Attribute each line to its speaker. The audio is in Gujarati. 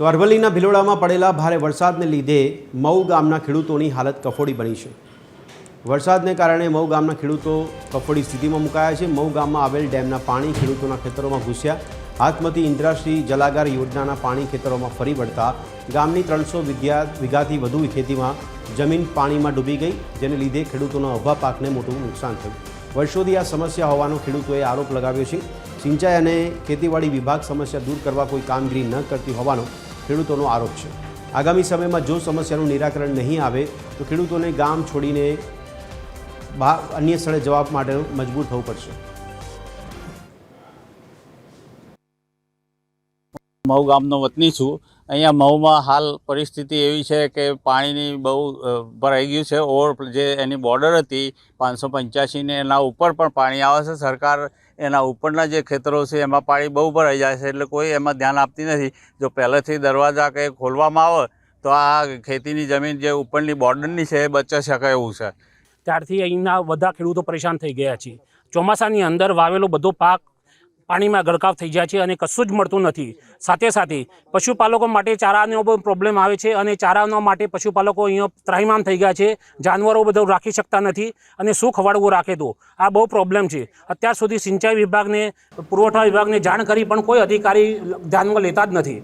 Speaker 1: તો અરવલ્લીના ભિલોડામાં પડેલા ભારે વરસાદને લીધે મઉ ગામના ખેડૂતોની હાલત કફોડી બની છે. વરસાદને કારણે મઉ ગામના ખેડૂતો કફોડી સ્થિતિમાં મુકાયા છે. મઉ ગામમાં આવેલ ડેમના પાણી ખેડૂતોના ખેતરોમાં ઘૂસ્યા. હાથમતી ઇન્દ્રાશ્રી જલાગાર યોજનાના પાણી ખેતરોમાં ફરી વળતા ગામની ત્રણસો વિદ્યા, વીઘાથી વધુ ખેતીમાં જમીન પાણીમાં ડૂબી ગઈ, જેને લીધે ખેડૂતોના અભા પાકને મોટું નુકસાન થયું. વર્ષોથી આ સમસ્યા હોવાનો ખેડૂતોએ આરોપ લગાવ્યો છે. સિંચાઈ અને ખેતીવાડી વિભાગ સમસ્યા દૂર કરવા કોઈ કામગીરી ન કરતી હોવાનો ખેડૂતોનો આરોપ છે. આગામી સમયમાં જો સમસ્યાનું નિરાકરણ નહીં આવે, તો ખેડૂતોને ગામ છોડીને અન્ય સ્થળે જવા માટે મજબૂર થવું પડશે.
Speaker 2: મહુ ગામનો વતની છું. અહીંયા મહુમાં હાલ પરિસ્થિતિ એવી છે કે પાણીની બહુ ભરાઈ ગયું છે. ઓવર જે એની બોર્ડર હતી, પાંચસો પંચ્યાસીને એના ઉપર પણ પાણી આવે છે. સરકાર એના ઉપરના જે ખેતરો છે, એમાં પાણી બહુ ભરાઈ જાય છે, એટલે કોઈ એમાં ધ્યાન આપતી નથી. જો પહેલેથી દરવાજા કે ખોલવામાં આવે, તો આ ખેતીની જમીન જે ઉપરની બોર્ડરની છે, એ બચી શકે એવું છે.
Speaker 3: ત્યારથી અહીંના બધા ખેડૂતો પરેશાન થઈ ગયા છે. ચોમાસાની અંદર વાવેલો બધો પાક પાણીમાં ગળકાવ થઈ જાય છે અને કશું જ મળતું નથી. સાથે સાથે પશુપાલકો માટે ચારાનો બહુ પ્રોબ્લેમ આવે છે અને ચારાના માટે પશુપાલકો અહીંયા ત્રાહીમામ થઈ ગયા છે. જાનવરો બધું રાખી શકતા નથી અને શું ખવાડવું રાખે તો? આ બહુ પ્રોબ્લેમ છે. અત્યાર સુધી સિંચાઈ વિભાગને, પુરવઠા વિભાગને જાણ કરી પણ કોઈ અધિકારી ધ્યાનમાં લેતા જ નથી.